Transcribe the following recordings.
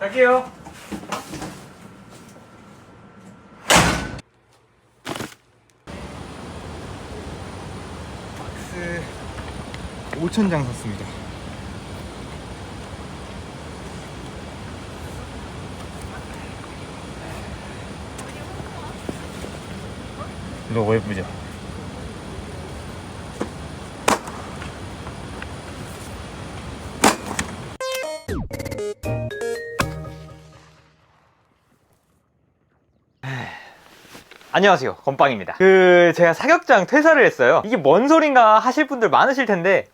갈게요. 박스 5천장 샀습니다. 로고 예쁘죠? 안녕하세요. 건빵입니다. 그 제가 사격장 퇴사를 했어요. 이게 뭔 소린가 하실 분들 많으실 텐데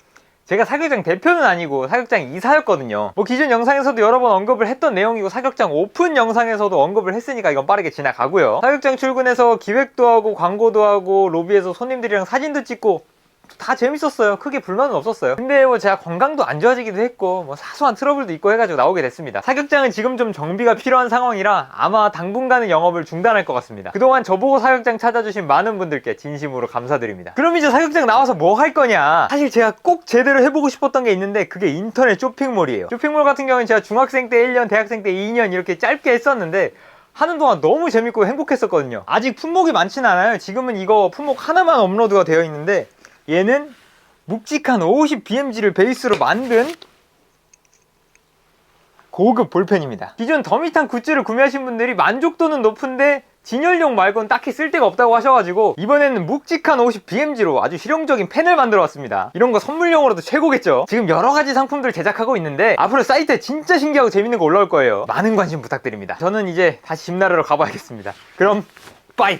제가 사격장 대표는 아니고 사격장 이사였거든요. 뭐 기존 영상에서도 여러 번 언급을 했던 내용이고 사격장 오픈 영상에서도 언급을 했으니까 이건 빠르게 지나가고요. 사격장 출근해서 기획도 하고 광고도 하고 로비에서 손님들이랑 사진도 찍고 다 재밌었어요. 크게 불만은 없었어요. 근데 뭐 제가 건강도 안 좋아지기도 했고 뭐 사소한 트러블도 있고 해가지고 나오게 됐습니다. 사격장은 지금 좀 정비가 필요한 상황이라 아마 당분간은 영업을 중단할 것 같습니다. 그동안 저보고 사격장 찾아주신 많은 분들께 진심으로 감사드립니다. 그럼 이제 사격장 나와서 뭐 할 거냐? 사실 제가 꼭 제대로 해보고 싶었던 게 있는데 그게 인터넷 쇼핑몰이에요. 쇼핑몰 같은 경우는 제가 중학생 때 1년, 대학생 때 2년 이렇게 짧게 했었는데 하는 동안 너무 재밌고 행복했었거든요. 아직 품목이 많진 않아요. 지금은 이거 품목 하나만 업로드가 되어 있는데 얘는 묵직한 50BMG를 베이스로 만든 고급 볼펜입니다. 기존 더미탄 굿즈를 구매하신 분들이 만족도는 높은데 진열용 말고는 딱히 쓸데가 없다고 하셔가지고 이번에는 묵직한 50BMG로 아주 실용적인 펜을 만들어 왔습니다. 이런 거 선물용으로도 최고겠죠? 지금 여러 가지 상품들 제작하고 있는데 앞으로 사이트에 진짜 신기하고 재밌는 거 올라올 거예요. 많은 관심 부탁드립니다. 저는 이제 다시 집 나르러 가봐야겠습니다. 그럼 빠이!